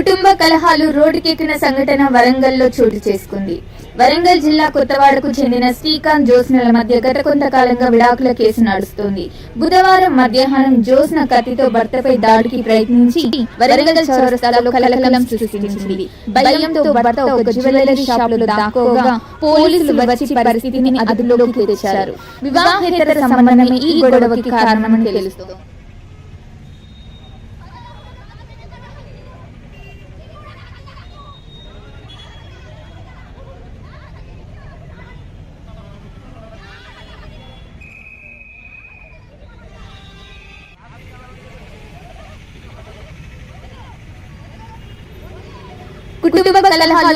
కుటుంబ కలహాలు రోడ్డుకెక్కిన సంఘటన వరంగల్లో చోటు చేసుకుంది. వరంగల్ జిల్లా కొత్తవాడకు చెందిన శ్రీకాంత్ జోస్నల మధ్య గత కొంతకాలంగా విడాకుల కేసు నడుస్తోంది. బుధవారం మధ్యాహ్నం జోస్న కత్తితో భర్తపై దాడికి ప్రయత్నించి వరంగల్ చౌరస్తాలో కలకలం సృష్టించింది. భయంతో భర్త ఒక జ్యువెలరీ షాప్లో దాక్కోగా పోలీసులు వచ్చి పరిస్థితిని అదుపులోకి తెచ్చారు. వివాహేతర సంబంధమే ఈ గొడవకి కారణమని తెలుస్తోంది.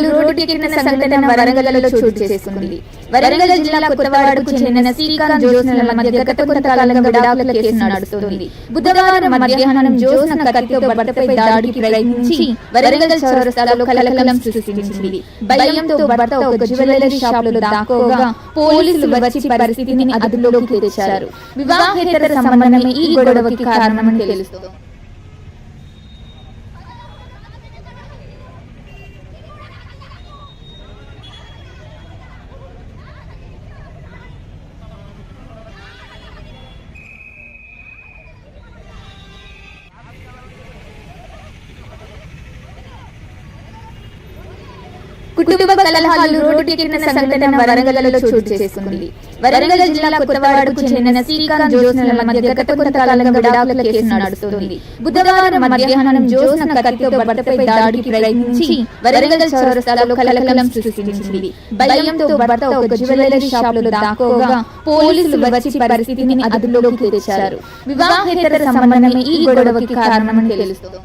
కలహాలు రోడ్డుకెక్కిన సంఘటన వరంగల్లో చోటు చేసుకుంది. వరంగల్ జిల్లా కొత్తవాడకు చెందిన శ్రీకాంత్ జ్యోత్స్నల మధ్య గత కొంతకాలంగా విడాకుల కేసు నడుస్తోంది. బుధవారం మధ్యాహ్నం జ్యోత్స్న కత్తితో భర్తపై దాడికి ప్రయత్నించి వరంగల్ చౌరస్తాలో కలకలం సృష్టించింది. భయంతో భర్త ఒక జ్యువెలరీ షాప్లో దాక్కోగా పోలీసులు వచ్చి పరిస్థితిని అదుపులోకి తెచ్చారు. వివాహేతర సంబంధమే ఈ గొడవకి కారణమని తెలుస్తోంది. కుటుంబ కలహాలు రోడ్డుకెక్కిన సంఘటన వరంగల్లో చోటు చేసుకుంది. వరంగల్ జిల్లా కొత్తవాడకు చెందిన శ్రీకాంత్ జోస్నల మధ్య గత కొంతకాలంగా విడాకుల కేసు నడుస్తుంది. బుధవారం మధ్యాహ్నం జోస్న కత్తితో భర్తపై దాడికి ప్రయత్నించి వరంగల్ చౌరస్తాలో కలకలం సృష్టించింది. భయంతో భర్త ఒక జ్యువెలరీ షాప్లో దాక్కోగా పోలీసులు వచ్చి పరిస్థితిని అదుపులోకి తెచ్చారు. వివాహేతర సంబంధమే ఈ గొడవకి కారణమని తెలుస్తోంది.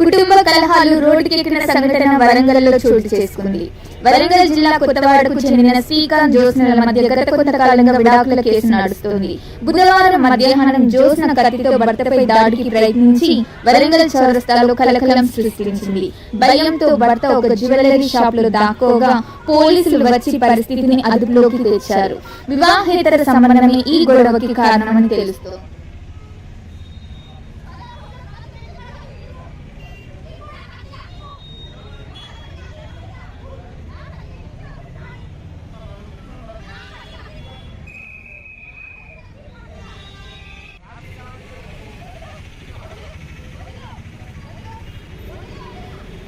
కుటుంబ కలహాలు రోడ్డుకెక్కిన సంఘటన వరంగల్లో చోటు చేసుకుంది. వరంగల్ జిల్లా కొత్తవాడకు చెందిన శ్రీకాంత్ జోస్నల మధ్య గత కొంతకాలంగా విడాకుల కేసు నడుస్తోంది. బుధవారం మధ్యాహ్నం జోస్న కత్తితో భర్తపై దాడికి ప్రయత్నించి వరంగల్ చౌరస్తాలో కలకలం సృష్టించింది. భయంతో భర్త ఒక జ్యువెలరీ షాప్లో దాక్కోగా పోలీసులు వచ్చి పరిస్థితిని అదుపులోకి తెచ్చారు. వివాహేతర సంబంధమే ఈ గొడవకి కారణమని తెలుస్తోంది.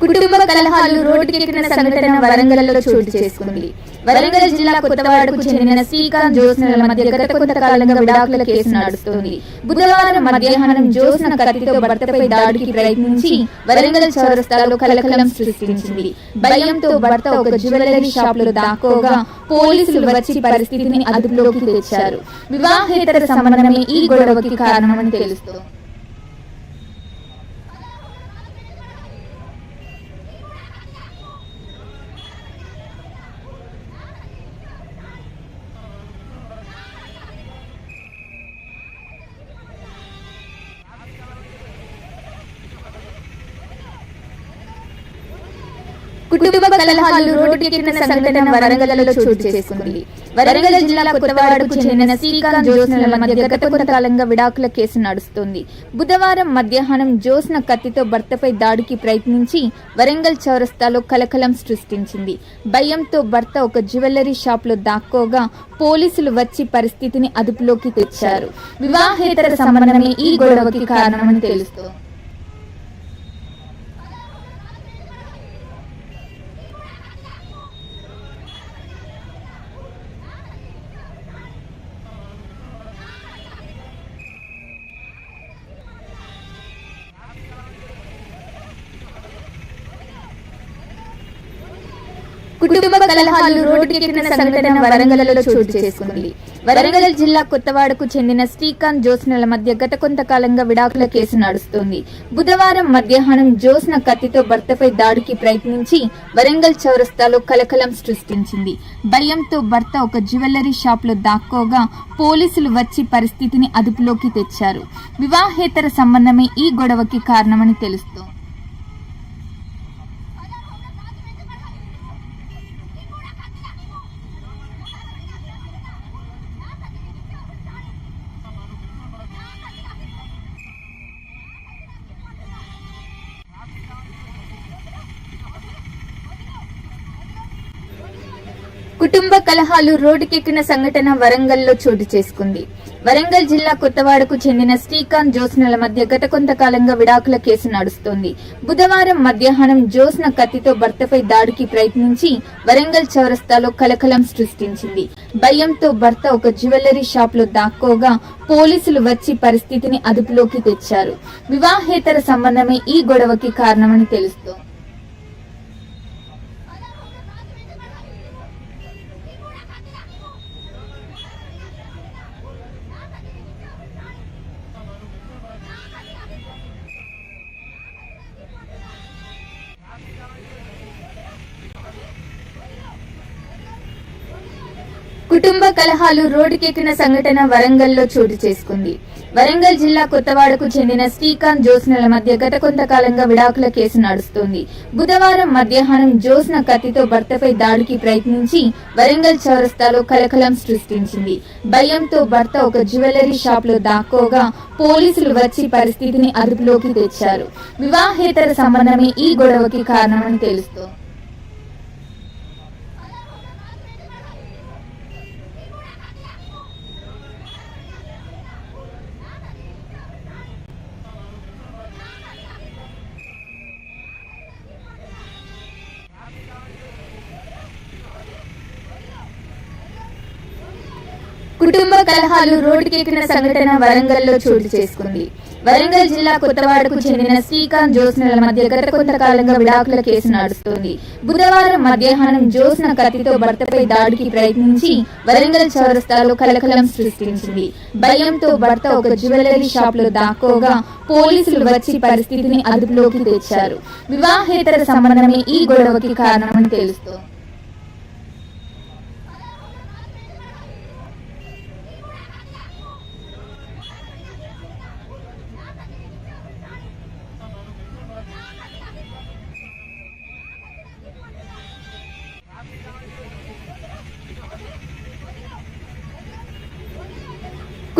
కుటుంబ కలహాలు రోడ్డుకెక్కిన సంఘటన వరంగల్లో చోటు చేసుకుంది. వరంగల్ జిల్లా కొత్తవాడకు చెందిన శ్రీకాంత్ జ్యోత్స్నల మధ్య గత కొంతకాలంగా విడాకుల కేసు నడుస్తోంది. బుధవారం మధ్యాహ్నం జ్యోత్స్న కత్తితో భర్తపై దాడికి ప్రయత్నించి వరంగల్ చౌరస్తాలో కలకలం సృష్టించింది. భయంతో భర్త ఒక జ్యువెలరీ షాప్లో దాక్కోగా పోలీసులు వచ్చి పరిస్థితిని అదుపులోకి తెచ్చారు. వివాహేతర సంబంధమే ఈ గొడవకి కారణమని తెలుస్తోంది. కుటుంబ కలహాలు రోడ్డుకెక్కిన సంఘటన వరంగల్లో చోటు చేసుకుంది. వరంగల్ జిల్లా కొత్తవాడకు చెందిన శ్రీకాంత్ జ్యోత్స్నల మధ్య గత కొంతకాలంగా విడాకుల కేసు నడుస్తోంది. బుధవారం మధ్యాహ్నం జ్యోత్స్న కత్తితో భర్తపై దాడికి ప్రయత్నించి వరంగల్ చౌరస్తాలో కలకలం సృష్టించింది. భయంతో భర్త ఒక జ్యువెలరీ షాప్లో దాక్కోగా పోలీసులు వచ్చి పరిస్థితిని అదుపులోకి తెచ్చారు. వివాహేతర సంబంధమే ఈ గొడవకి కారణమని తెలుస్తోంది. కుటుంబ కలహాలు రోడ్డుకెక్కిన సంఘటన వరంగల్లో చోటు చేసుకుంది. వరంగల్ జిల్లా కొత్తవాడకు చెందిన శ్రీకాంత్ జ్యోత్స్నల మధ్య గత కొంతకాలంగా విడాకుల కేసు నడుస్తోంది. బుధవారం మధ్యాహ్నం జ్యోత్స్న కత్తితో భర్తపై దాడికి ప్రయత్నించి వరంగల్ చౌరస్తాలో కలకలం సృష్టించింది. భయంతో భర్త ఒక జ్యువెలరీ షాప్లో దాక్కోగా పోలీసులు వచ్చి పరిస్థితిని అదుపులోకి తెచ్చారు. వివాహేతర సంబంధమే ఈ గొడవకి కారణమని తెలుస్తోంది. కలహాలు రోడ్డుకెక్కిన సంఘటన వరంగల్లో చోటు చేసుకుంది. వరంగల్ జిల్లా కొత్తవాడకు చెందిన శ్రీకాంత్ జోస్నల మధ్య గత కొంతకాలంగా విడాకుల కేసు నడుస్తోంది. బుధవారం మధ్యాహ్నం జోస్న కత్తితో భర్తపై దాడికి ప్రయత్నించి వరంగల్ చౌరస్తాలో కలకలం సృష్టించింది. భయంతో భర్త ఒక జ్యువెలరీ షాప్లో దాక్కోగా పోలీసులు వచ్చి పరిస్థితిని అదుపులోకి తెచ్చారు. వివాహేతర సంబంధమే ఈ గొడవకి కారణమని తెలుస్తోంది. కుటుంబ కలహాలు రోడ్డుకెక్కిన సంఘటన వరంగల్లో చోటు చేసుకుంది. వరంగల్ జిల్లా కొత్తవాడకు చెందిన శ్రీకాంత్ జోస్నల మధ్య గత కొంతకాలంగా విడాకుల కేసు నడుస్తోంది. బుధవారం మధ్యాహ్నం జోస్న కత్తితో భర్తపై దాడికి ప్రయత్నించి వరంగల్ చౌరస్తాలో కలకలం సృష్టించింది. భయంతో భర్త ఒక జ్యువెలరీ షాప్లో దాక్కోగా పోలీసులు వచ్చి పరిస్థితిని అదుపులోకి తెచ్చారు. వివాహేతర సంబంధమే ఈ గొడవకి కారణమని తెలుస్తోంది. కుటుంబ కలహాలు రోడ్డుకెక్కిన సంఘటన వరంగల్లో చోటు చేసుకుంది. వరంగల్ జిల్లా కొత్తవాడకు చెందిన శ్రీకాంత్ జ్యోత్స్నల మధ్య గత కొంతకాలంగా విడాకుల కేసు నడుస్తోంది. బుధవారం మధ్యాహ్నం జ్యోత్స్న కత్తితో భర్తపై దాడికి ప్రయత్నించి వరంగల్ చౌరస్తాలో కలకలం సృష్టించింది. భయంతో భర్త ఒక జ్యువెలరీ షాప్లో దాక్కోగా పోలీసులు వచ్చి పరిస్థితిని అదుపులోకి తెచ్చారు. వివాహేతర సంబంధమే ఈ గొడవకి కారణమని తెలుస్తోంది.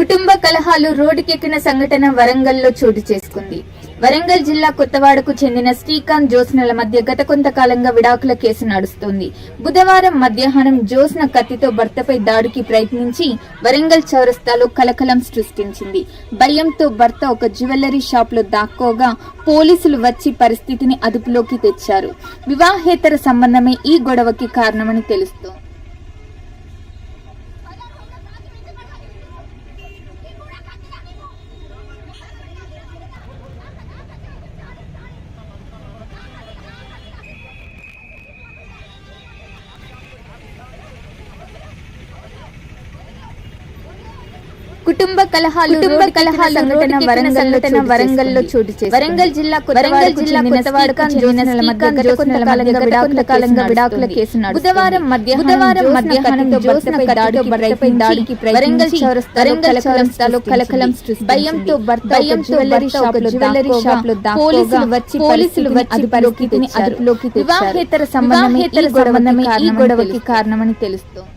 కుటుంబ కలహాలు రోడ్డుకెక్కిన సంఘటన వరంగల్లో చోటు చేసుకుంది. వరంగల్ జిల్లా కొత్తవాడకు చెందిన శ్రీకాంత్ జ్యోత్స్నల మధ్య గత కొంతకాలంగా విడాకుల కేసు నడుస్తోంది. బుధవారం మధ్యాహ్నం జ్యోత్స్న కత్తితో భర్తపై దాడికి ప్రయత్నించి వరంగల్ చౌరస్తాలో కలకలం సృష్టించింది. భయంతో భర్త ఒక జ్యువెలరీ షాప్లో దాక్కోగా పోలీసులు వచ్చి పరిస్థితిని అదుపులోకి తెచ్చారు. వివాహేతర సంబంధమే ఈ గొడవకి కారణమని తెలుస్తోంది. కుటుంబ కలహాలు కుటుంబ కలహాల సంఘటన వరంగల్ వరంగల్లో చోటు చేసుకుంది. వరంగల్ జిల్లా వరంగల్ జిల్లా మధ్య గత కొంతకాలంగా విడాకుల కాలంగా విడాకుల కేసు. బుధవారం మధ్య బుధవారం మధ్యాహ్నం జ్యోత్స్నపై దాడికి దాడికి వరంగల్ చౌరస్తాలో కలకలం కలకలం సృష్టించింది. భయంతో భయంతో జ్యువెలరీ షాప్లో లో పోలీసులు వచ్చి పోలీసులు వచ్చి అదుపులోకి అదుపులోకి వివాహేతర సంబంధమే ఈ గొడవకి కారణమని తెలుస్తోంది.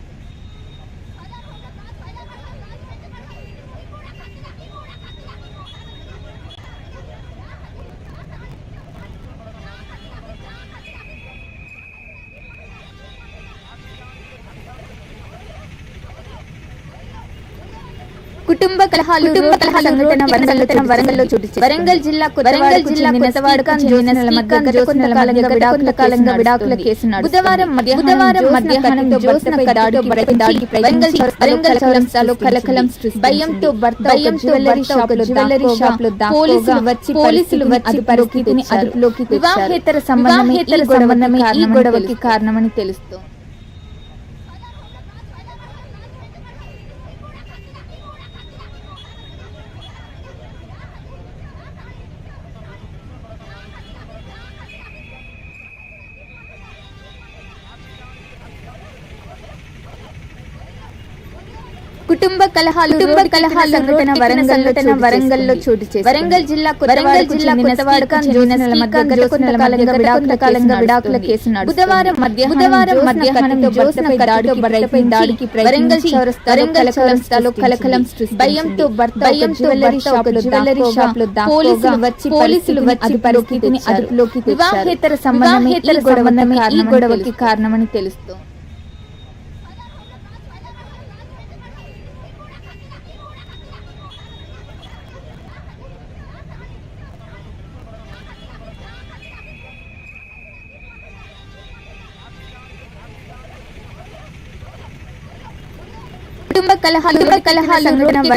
కుటుంబ కలహాలు కుటుంబ కలహాల సంఘటన వరంగల్ వరంగల్లో చేసుకుంది. వరంగల్ జిల్లా వరంగల్ జిల్లా విడాకుల కాలంగా విడాకుల కేసు నడుస్తుంది. బుధవారం బుధవారం మధ్యాహ్నం కలకలం. భయంతో భర్త జ్యువెలరీ షాప్లో పోలీసులు వచ్చి పోలీసులు వచ్చి పరిస్థితిని అదుపులోకి వివాహేతర ఈ గొడవకి కారణమని తెలుస్తోంది. కుటుంబ కలహాలు కుటుంబ కలహాల సంఘటన వరంగల్ సంఘటన వరంగల్లో చోటు చేసుకుంది. వరంగల్ జిల్లా వరంగల్ జిల్లా గత కొంతకాలంగా విడాకుల కాలంగా విడాకుల కేసు. బుధవారం మధ్య బుధవారం మధ్యాహ్నం జోస్నపై దాడికి భర్తపై దాడికి వరంగల్ చౌరస్తా వరంగల్ చౌరస్తాలో కలకలం. భయంతో భర్త భయంతో జ్యువెలరీ షాప్లో పోలీసులు వచ్చి పోలీసులు వచ్చి పరిస్థితిని అదుపులోకి వివాహేతర ఈ గొడవకి కారణమని తెలుస్తోంది కుటుంబ కలహాలు కుటుంబ కలహాల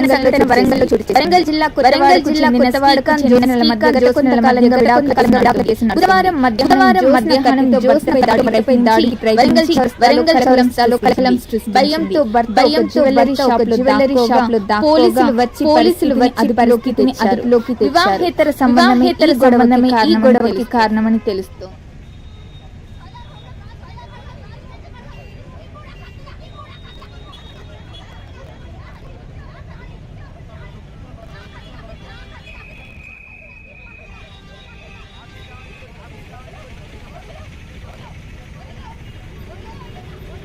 సంఘటన వరంగల్ వరంగల్ జిల్లా వరంగల్ జిల్లా కొత్తవాడకు చెందిన మధ్య గత కొంతకాలంగా విడాకుల. బుధవారం మధ్య బుధవారం మధ్యాహ్నం జోస్నపై దాడిపై దాడికి వరంగల్ వరంగల్ చౌరస్తాలో కలకలం సృష్టించింది. భయంతో భర్త భయంతో జ్యువెలరీ షాప్లో పోలీసులు వచ్చి పోలీసులు వచ్చి అదుపులోకి అదుపులోకి వివాహేతర గొడవకి కారణమని తెలుస్తోంది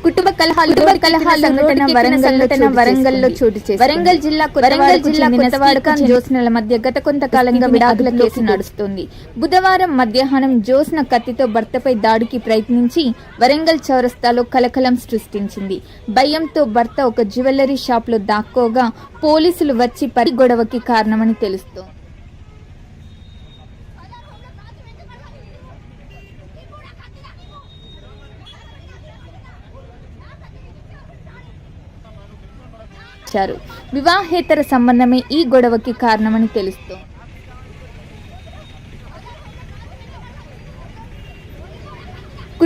కుటుంబ కలహాలు కుటుంబ కలహాల సంఘటన వరంగల్ సంఘటన వరంగల్లో చోటు చేసుకుంది. వరంగల్ జిల్లా వరంగల్ మధ్య గత కొంతకాలంగా విడాకుల కేసు నడుస్తుంది. బుధవారం మధ్యాహ్నం జ్యోత్స్న కత్తితో భర్తపై దాడికి ప్రయత్నించి వరంగల్ చౌరస్తాలో కలకలం సృష్టించింది. భయంతో భర్త ఒక జ్యువెలరీ షాప్లో దాక్కోగా పోలీసులు వచ్చి పరి గొడవకి కారణమని తెలుస్తోంది. ఇచ్చారు వివాహేతర సంబంధమే ఈ గొడవకి కారణమని తెలుస్తోంది.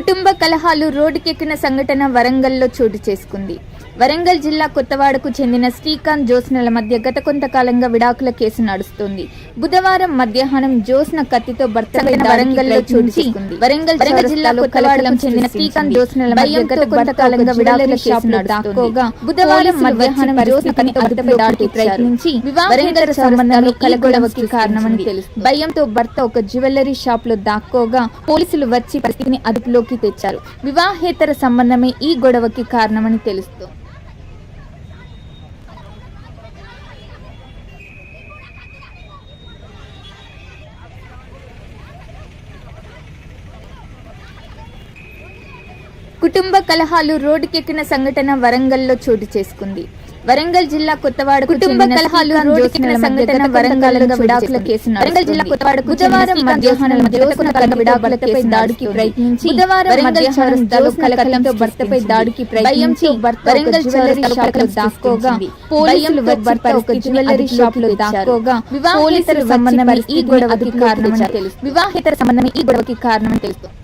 కుటుంబ కలహాలు రోడ్డుకెక్కిన సంఘటన వరంగల్లో చోటు చేసుకుంది. వరంగల్ జిల్లా కొత్తవాడకు చెందిన శ్రీకాంత్ జ్యోత్స్నల మధ్య గత కొంతకాలంగా విడాకుల కేసు నడుస్తుంది. బుధవారం మధ్యాహ్నం జ్యోత్స్న కత్తితో భర్త వరంగల్లో చోటు చేసుకుంది. వరంగల్ జిల్లా కొత్తవాడకు చెందిన శ్రీకాంత్ జ్యోత్స్నల మధ్య గత కొంతకాలంగా విడాకుల కేసు బుధవారం మధ్యాహ్నం జ్యోత్స్న కత్తితో దాడికి ప్రయత్నించి వరంగల్ సంబంధాలు కలగొడవకి కారణమని తెలుస్తుంది భయంతో భర్త ఒక జ్యువెలరీ షాప్లో దాక్కోగా పోలీసులు వచ్చి పరిస్థితిని అదుపులోకి తెచ్చారు వివాహేతర సంబంధమే ఈ గొడవకి కారణమని తెలుస్తోంది. కుటుంబ కలహాలు రోడ్డుకెక్కిన సంఘటన వరంగల్లో చోటు చేసుకుంది. వరంగల్ జిల్లా కొత్తవాడ కుటుంబ కలహాలు సంఘటన వరంగల్లో విడాకుల కేసు వరంగల్ జిల్లా కొత్తవాడ బుధవారం మధ్యాహ్నం విడాకులపై దాడికి ప్రయత్నించి బుధవారం మధ్యాహ్నం కలకలంతో భర్తపై దాడికి ప్రయత్నించి వరంగల్ జ్యువెలరీ షాప్లో దాక్కోగా పోలీసులు భర్త ఒక జ్యువెలరీ షాప్లో దాక్కోగా వివాహేతర సంబంధం ఈ గొడవకి కారణమని తెలుసు వివాహేతర సంబంధం ఈ గొడవకి తెలుస్తుంది.